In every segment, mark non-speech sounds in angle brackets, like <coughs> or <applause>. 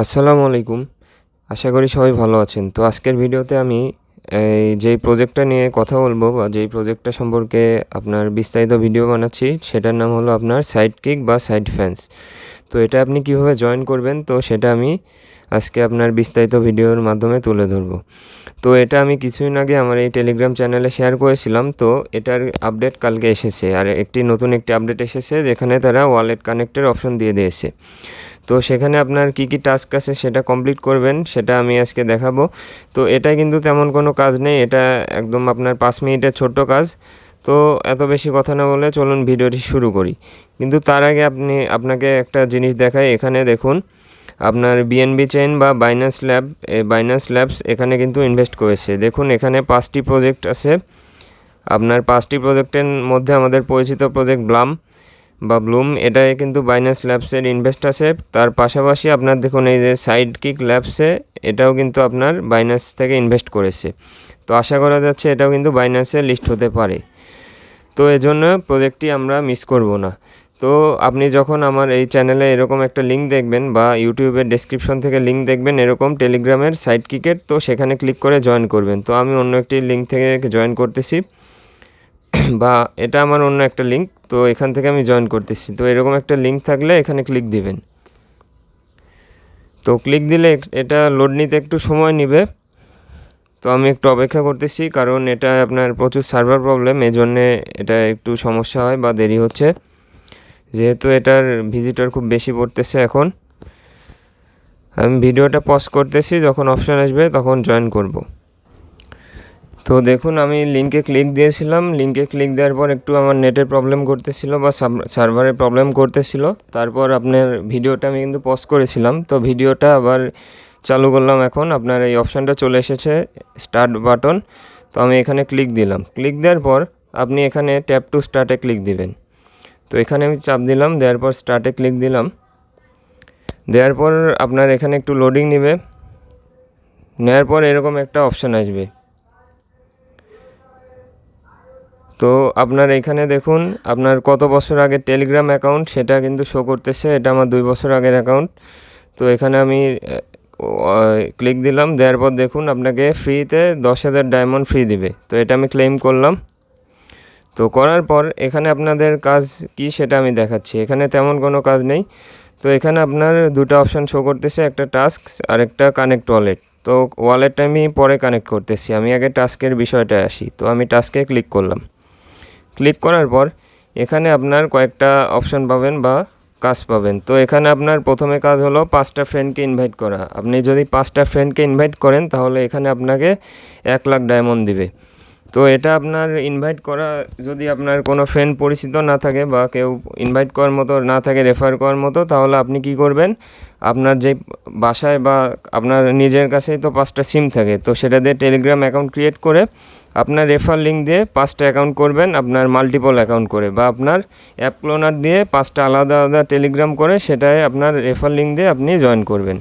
আসসালামু আলাইকুম। আশা করি সবাই ভালো আছেন। তো আজকের ভিডিওতে আমি এই যেই প্রজেক্টটা নিয়ে কথা বলব বা যেই প্রজেক্টটা সম্পর্কে আপনার বিস্তারিত ভিডিও বানাচ্ছি, সেটার নাম হলো আপনার সাইড কিক বা সাইড ফ্যান্স তো এটা আপনি কীভাবে জয়েন করবেন, তো সেটা আমি আজকে আপনার বিস্তারিত ভিডিওর মাধ্যমে তুলে ধরবো। তো এটা আমি কিছুদিন আগে আমার এই টেলিগ্রাম চ্যানেলে শেয়ার করেছিলাম। তো এটার আপডেট কালকে এসেছে আর একটি নতুন একটি আপডেট এসেছে যেখানে তারা ওয়ালেট কানেক্টের অপশন দিয়ে দিয়েছে। তো সেখানে আপনার কি কি টাস্ক আছে সেটা কমপ্লিট করবেন, সেটা আমি আজকে দেখাবো। তো এটা কিন্তু তেমন কোনো কাজ নেই, এটা একদম আপনার পাঁচ মিনিটের ছোট্ট কাজ। তো এত বেশি কথা না বলে চলুন ভিডিওটি শুরু করি। কিন্তু তার আগে আপনি, আপনাকে একটা জিনিস দেখাই। এখানে দেখুন আপনার বিএনবি চেইন বা বাইনান্স ল্যাব বাইনান্স ল্যাবস এখানে কিন্তু ইনভেস্ট করেছে। দেখুন, এখানে পাঁচটি প্রজেক্ট আছে। আপনার পাঁচটি প্রজেক্টের মধ্যে আমাদের পরিচিত প্রজেক্ট ব্লাম বা ব্লুম এটাই কিন্তু বাইনান্স ল্যাবসের ইনভেস্ট আছে। তার পাশাপাশি আপনার দেখুন, এই যে সাইড কিক ল্যাবসে এটাও কিন্তু আপনার বাইনান্স থেকে ইনভেস্ট করেছে। তো আশা করা যাচ্ছে, এটাও কিন্তু বাইনান্সে লিস্ট হতে পারে। তো এজন্য প্রজেক্টটি আমরা মিস করব না। তো আপনি যখন আমার এই চ্যানেলে এরকম একটা লিঙ্ক দেখবেন বা ইউটিউবের ডেসক্রিপশন থেকে লিঙ্ক দেখবেন এরকম টেলিগ্রামের সাইট কিকের তো সেখানে ক্লিক করে জয়েন করবেন। তো আমি অন্য একটি লিঙ্ক থেকে জয়েন করতেছি। <coughs> বা এটা আমার অন্য একটা লিঙ্ক তো এখান থেকে আমি জয়েন করতেছি। তো এরকম একটা লিঙ্ক থাকলে এখানে ক্লিক দিবেন। তো ক্লিক দিলে এটা লোড নিতে একটু সময় নেবে। তো আমি একটু অপেক্ষা করতেছি, কারণ এটা আপনার প্রচুর সার্ভার প্রবলেম এই জন্যে এটা একটু সমস্যা হয় বা দেরি হচ্ছে। যেহেতু এটার ভিজিটর খুব বেশি পড়তেছে এখন, আমি ভিডিওটা পজ করতেছি, যখন অপশান আসবে তখন জয়েন করব। তো দেখুন, আমি লিঙ্কে ক্লিক দিয়েছিলাম। লিঙ্কে ক্লিক দেওয়ার পর একটু আমার নেটের প্রবলেম করতেছিল বা সার্ভারে প্রবলেম করতেছিল। তারপর আপনার ভিডিওটা আমি কিন্তু পজ করেছিলাম। তো ভিডিওটা আবার চালু করলাম এখন। আপনার এই অপশানটা চলে এসেছে স্টার্ট বাটন তো আমি এখানে ক্লিক দিলাম। ক্লিক দেওয়ার পর আপনি এখানে ট্যাপ টু স্টার্টে ক্লিক দিবেন। তো এখানে আমি চাপ দিলাম, দেওয়ার পর স্টার্টে ক্লিক দিলাম। দেওয়ার পর আপনার এখানে একটু লোডিং নেবে। নেওয়ার পর এরকম একটা অপশান আসবে। তো আপনার এখানে দেখুন, আপনার কত বছর আগে টেলিগ্রাম অ্যাকাউন্ট সেটা কিন্তু শো করতেছে, এটা আমার দুই বছর আগের অ্যাকাউন্ট তো এখানে আমি ক্লিক দিলাম, দেওয়ার পর দেখুন আপনাকে ফ্রিতে দশ হাজার ডায়মন্ড ফ্রি দিবে। তো এটা আমি ক্লেম করলাম। তো করার পর এখানে আপনাদের কাজ কি সেটা আমি দেখাচ্ছি। এখানে তেমন কোনো কাজ নেই। তো এখানে আপনার দুটো অপশান শো করতেছে, একটা টাস্ক আর একটা কানেক্ট ওয়ালেট তো ওয়ালেটটা আমি পরে কানেক্ট করতেছি। আমি আগে টাস্কের বিষয়টায় আসি। তো আমি টাস্কে ক্লিক করলাম। ক্লিক করার পর এখানে আপনার কয়েকটা অপশান পাবেন বা কাজ পাবেন। তো এখানে আপনার প্রথমে কাজ হলো পাঁচটা ফ্রেন্ডকে ইনভাইট করা। আপনি যদি পাঁচটা ফ্রেন্ডকে ইনভাইট করেন তাহলে এখানে আপনাকে এক লাখ ডায়মন্ড দিবে। তো এটা আপনার ইনভাইট করা, যদি আপনার কোনো ফ্রেন্ড পরিচিত না থাকে বা কেউ ইনভাইট করার মতো, না থাকে রেফার করার মতো, তাহলে আপনি কি করবেন? আপনার যে বাসায় বা আপনার নিজের কাছেই তো পাঁচটা সিম থাকে, তো সেটা দিয়ে টেলিগ্রাম অ্যাকাউন্ট ক্রিয়েট করে আপনার রেফার লিঙ্ক দিয়ে পাঁচটা অ্যাকাউন্ট করবেন আপনার মাল্টিপল অ্যাকাউন্ট করে, বা আপনার অ্যাপ ক্লোনার দিয়ে পাঁচটা আলাদা আলাদা টেলিগ্রাম করে সেটাই আপনার রেফার লিঙ্ক দিয়ে আপনি জয়েন করবেন।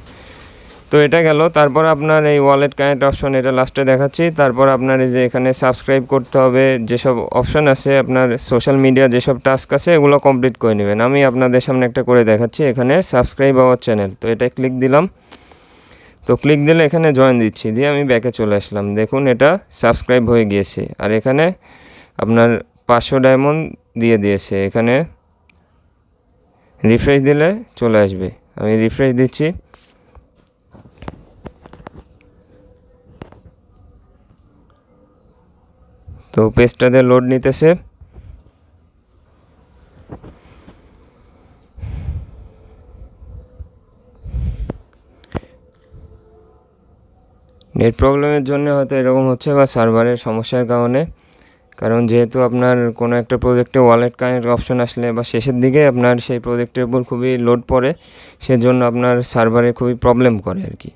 তো এটা গেল। তারপর আপনার এই ওয়ালেট কানেক্ট অপশন এটা লাস্টে দেখাচ্ছি। তারপর আপনার এই যে এখানে সাবস্ক্রাইব করতে হবে, যেসব অপশন আছে, আপনার সোশ্যাল মিডিয়া যেসব টাস্ক আছে, এগুলো কমপ্লিট করে নেবেন। আমি আপনাদের সামনে একটা করে দেখাচ্ছি এখানে সাবস্ক্রাইব আওয়ার চ্যানেল তো এটা ক্লিক দিলাম। তো ক্লিক দিলে এখানে জয়েন দিচ্ছি। দিয়ে আমি ব্যাকে চলে আসলাম। দেখুন এটা সাবস্ক্রাইব হয়ে গিয়েছে। আর এখানে আপনার পাঁচশো ডায়মন্ড দিয়ে দিয়েছে। এখানে রিফ্রেশ দিলে চলে আসবে। আমি রিফ্রেশ দিচ্ছি। তো পেজটাতে লোড নিতেছে। নেট প্রবলেমের জন্য হয়তো এরকম হচ্ছে বা সার্ভারের সমস্যার কারণে। কারণ যেহেতু আপনার কোনো একটা প্রজেক্টে ওয়ালেট কানেক্ট অপশন আসলে বা শেষের দিকে আপনার সেই প্রজেক্টের উপর খুবই লোড পড়ে, সেজন্য আপনার সার্ভারে খুবই প্রবলেম করে আর কি।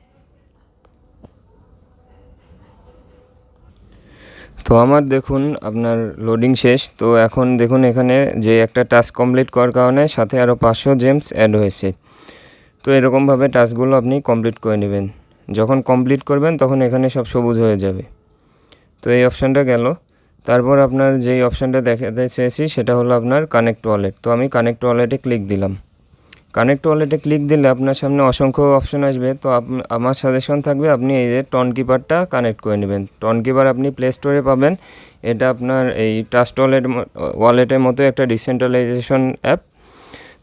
তো আমার দেখুন, আপনার লোডিং শেষ। তো এখন দেখুন, এখানে যে একটা টাস্ক কমপ্লিট করার কারণে সাথে আরও পাঁচশো জেমস অ্যাড হয়েছে। তো এরকমভাবে টাস্কগুলো আপনি কমপ্লিট করে নেবেন। যখন কমপ্লিট করবেন, তখন এখানে সব সবুজ হয়ে যাবে। তো এই অপশানটা গেল। তারপর আপনার যেই অপশানটা দেখাতে চেয়েছি সেটা হলো আপনার কানেক্ট ওয়ালেট তো আমি কানেক্ট ওয়ালেটে ক্লিক দিলাম। কানেক্ট ওয়ালেটে ক্লিক দিলে আপনার সামনে অসংখ্য অপশন আসবে। তো আমার সাজেশন থাকবে আপনি এই যে টন কিপারটা কানেক্ট করে নেবেন। টন কিপার আপনি প্লে স্টোরে পাবেন। এটা আপনার এই ট্রাস্ট ওয়ালেট ওয়ালেটের মতো একটা ডিসেন্ট্রালাইজেশন অ্যাপ।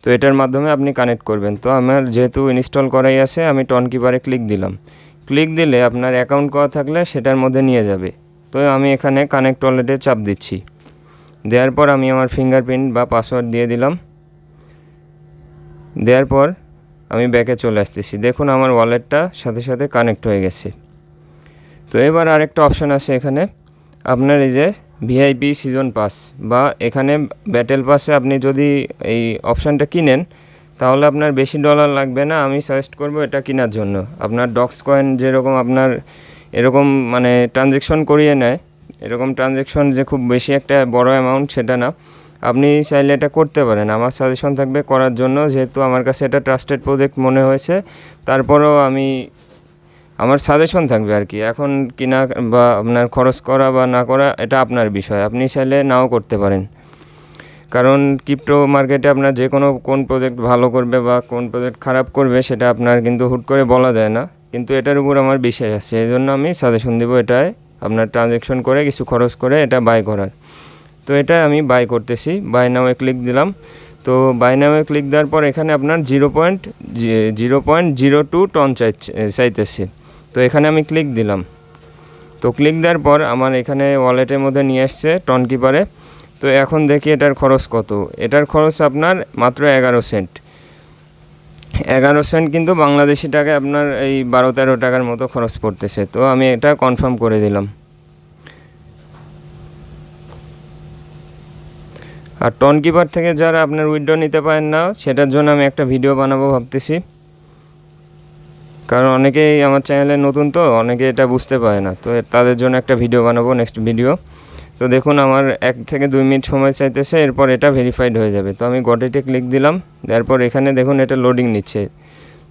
তো এটার মাধ্যমে আপনি কানেক্ট করবেন। তো আমার যেহেতু ইনস্টল করাই আছে, আমি টন কিপারে ক্লিক দিলাম। ক্লিক দিলে আপনার অ্যাকাউন্ট করা থাকলে সেটার মধ্যে নিয়ে যাবে। তো আমি এখানে কানেক্ট ওয়ালেটে চাপ দিচ্ছি। দেওয়ার পর আমি আমার ফিঙ্গারপ্রিন্ট বা পাসওয়ার্ড দিয়ে দিলাম। দেওয়ার পর আমি ব্যাকে চলে আসতেছি। দেখুন আমার ওয়ালেটটা সাথে সাথে কানেক্ট হয়ে গেছে। তো এবার আরেকটা অপশান আছে এখানে। আপনার এই যে ভিআইপি সিজন পাস বা এখানে ব্যাটেল পাসে আপনি যদি এই অপশানটা কিনেন, তাহলে আপনার বেশি ডলার লাগবে না, আমি সাজেস্ট করব এটা কেনার জন্য। আপনার ডক্স কয়েন যেরকম আপনার এরকম মানে ট্রানজেকশন করিয়ে নেয়, এরকম ট্রানজেকশন যে খুব বেশি একটা বড় অ্যামাউন্ট সেটা না। আপনি চাইলে এটা করতে পারেন। আমার সাজেশন থাকবে করার জন্য, যেহেতু আমার কাছে এটা ট্রাস্টেড প্রজেক্ট মনে হয়েছে, তারপরেও আমি, আমার সাজেশন থাকবে আর কি। এখন কিনা বা আপনার খরচ করা বা না করা, এটা আপনার বিষয়। আপনি চাইলে নাও করতে পারেন। কারণ ক্রিপ্টো মার্কেটে আপনার যে কোনো কোন প্রজেক্ট ভালো করবে বা কোন প্রজেক্ট খারাপ করবে, সেটা আপনার কিন্তু হুট করে বলা যায় না। কিন্তু এটার উপর আমার বিশ্বাস আছে। এই জন্য আমি সাজেশন দেবো এটায়, আপনার ট্রানজ্যাকশন করে কিছু খরচ করে এটা বাই করার। তো এটা আমি বাই করতেছি। বাই নামে ক্লিক দিলাম। তো বাই নামে ক্লিক দেওয়ার পর এখানে আপনার zero point zero point zero two ton চাইছে, চাইতেছে। তো এখানে আমি ক্লিক দিলাম। তো ক্লিক দেওয়ার পর আমার এখানে ওয়ালেটের মধ্যে নিয়ে আসছে টন কিপারে তো এখন দেখি এটার খরচ কত। এটার খরচ আপনার মাত্র এগারো সেন্ট এগারো সেন্ট কিন্তু বাংলাদেশি টাকায় আপনার এই বারো তেরো টাকার মতো খরচ পড়তেছে। তো আমি এটা কনফার্ম করে দিলাম। আর টন কিপার থেকে যারা আপনার উইড্রো নিতে পারেন না, সেটার জন্য আমি একটা ভিডিও বানাবো ভাবতেছি। কারণ অনেকেই আমার চ্যানেলে নতুন তো, অনেকে এটা বুঝতে পারে না। তো তাদের জন্য একটা ভিডিও বানাবো নেক্সট ভিডিও তো দেখুন, আমার এক থেকে দুই মিনিট সময় চাইতেছে, এরপর এটা ভেরিফাইড হয়ে যাবে। তো আমি গটেটে ক্লিক দিলাম দেওয়ার পর এখানে দেখুন, এটা লোডিং নিচ্ছে।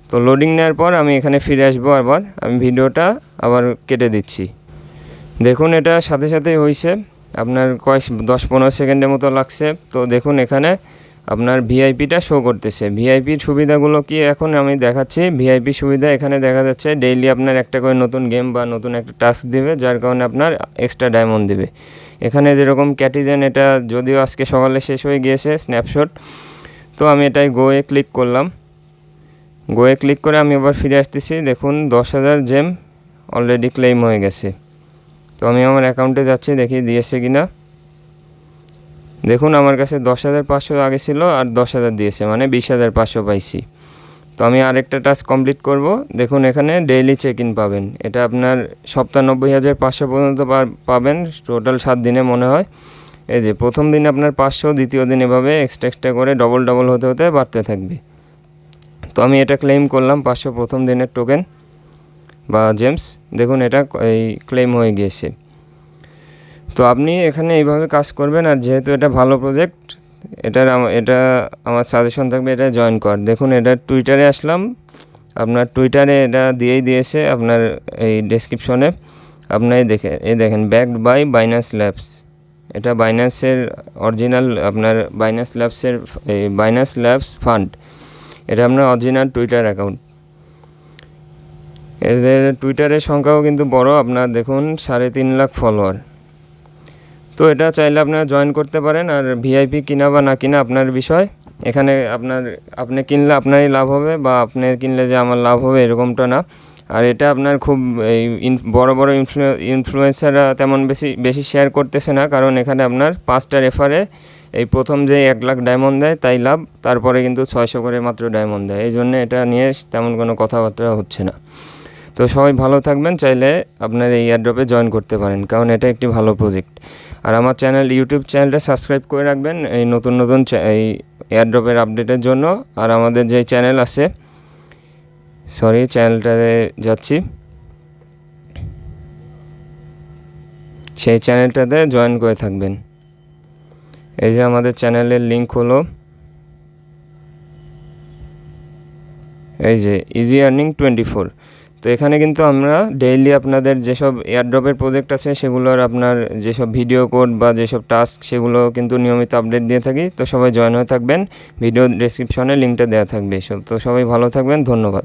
তো লোডিং নেওয়ার পর আমি এখানে ফিরে আসব আবার। আমি ভিডিওটা আবার কেটে দিচ্ছি। দেখুন, এটা সাথে সাথেই হয়েছে আপনার কয়েক দশ পনেরো সেকেন্ডের মতো লাগছে। তো দেখুন এখানে আপনার ভিআইপিটা শো করতেছে। ভিআইপির সুবিধাগুলো কি এখন আমি দেখাচ্ছি। ভিআইপি সুবিধা এখানে দেখা যাচ্ছে ডেইলি আপনার একটা করে নতুন গেম বা নতুন একটা টাস্ক দিবে, যার কারণে আপনার এক্সট্রা ডায়মন্ড দিবে। এখানে যেরকম ক্যাটিজেন এটা যদিও আজকে সকালে শেষ হয়ে গিয়েছে স্ন্যাপশট তো আমি এটাই গোয়ে ক্লিক করলাম। গোয়ে ক্লিক করে আমি আবার ফিরে আসতেছি। দেখুন, দশ হাজার জেম অলরেডি ক্লেম হয়ে গেছে। তো আমি আমার অ্যাকাউন্টে যাচ্ছি, দেখি দিয়েছে কি না দেখুন, আমার কাছে দশ হাজার পাঁচশো আগে ছিল আর দশ হাজার দিয়েছে মানে বিশ হাজার পাঁচশো পাইছি। তো আমি আরেকটা টাস্ক কমপ্লিট করব। দেখুন, এখানে ডেইলি চেক ইন পাবেন। এটা আপনার সপ্তানব্বই হাজার পাঁচশো পর্যন্ত পাবেন টোটাল সাত দিনে মনে হয়। এই যে, প্রথম দিন আপনার পাঁচশো, দ্বিতীয় দিন এভাবে এক্সট্রা এক্সট্রা করে ডবল ডবল হতে হতে বাড়তে থাকবে। তো আমি এটা ক্লেম করলাম পাঁচশো প্রথম দিনের টোকেন বা জেমস, দেখুন এটা এই ক্লেম হয়ে গিয়েছে। তো আপনি এখানে এইভাবে কাজ করবেন আর যেহেতু এটা ভালো প্রজেক্ট এটার এটা আমার সাজেশন থাকবে এটা জয়েন কর দেখুন এটা টুইটারে আসলাম, আপনার টুইটারে এটা দিয়েই দিয়েছে, আপনার এই ডেসক্রিপশনে আপনার দেখে এই দেখেন ব্যাকড বাই বাইনাস ল্যাবস এটা বাইনাসের অরিজিনাল আপনার বাইনাস ল্যাবসের এই বাইনাস ল্যাবস ফান্ড এটা আপনার অরিজিনাল টুইটার অ্যাকাউন্ট এদের টুইটারের সংখ্যাও কিন্তু বড়। আপনার দেখুন, সাড়ে তিন লাখ ফলোয়ার তো এটা চাইলে আপনারা জয়েন করতে পারেন। আর ভিআইপি কিনা বা না কিনা আপনার বিষয়। এখানে আপনার, আপনি কিনলে আপনারই লাভ হবে বা আপনি কিনলে যে আমার লাভ হবে এরকমটা না। আর এটা আপনার খুব এই বড় বড় ইনফ্লুয়েন্সাররা তেমন বেশি বেশি শেয়ার করতেছে না। কারণ এখানে আপনার পাঁচটা রেফারে এই প্রথম যে এক লাখ ডায়মন্ড দেয়, তাই লাভ। তারপরে কিন্তু ছয়শো করে মাত্র ডায়মন্ড দেয়। এই জন্য এটা নিয়ে তেমন কোনো কথাবার্তা হচ্ছে না। তো সবাই ভালো থাকবেন, চাইলে আপনার এই এয়ারড্রপে জয়েন করতে পারেন, কারণ এটা একটি ভালো প্রজেক্ট আর আমার চ্যানেল ইউটিউব চ্যানেলটা সাবস্ক্রাইব করে রাখবেন, এই নতুন নতুন এই এয়ারড্রপের আপডেটের জন্য। আর আমাদের যে চ্যানেল আছে সরি চ্যানেলটাতে যাচ্ছি। সেই চ্যানেলটাতে জয়েন করে থাকবেন। এই যে আমাদের চ্যানেলের লিঙ্ক হলো। এই যে ইজি আর্নিং টোয়েন্টি ফোর তো এখানে কিন্তু আমরা ডেইলি আপনাদের যেসব এয়ারড্রপের প্রজেক্ট আছে, সেগুলোর আপনার যেসব ভিডিও কোড বা যেসব টাস্ক সেগুলো কিন্তু নিয়মিত আপডেট দিয়ে থাকি। তো সবাই জয়েন হয়ে থাকবেন। ভিডিও ডেসক্রিপশনে লিঙ্কটা দেওয়া থাকবে। তো সবাই ভালো থাকবেন। ধন্যবাদ।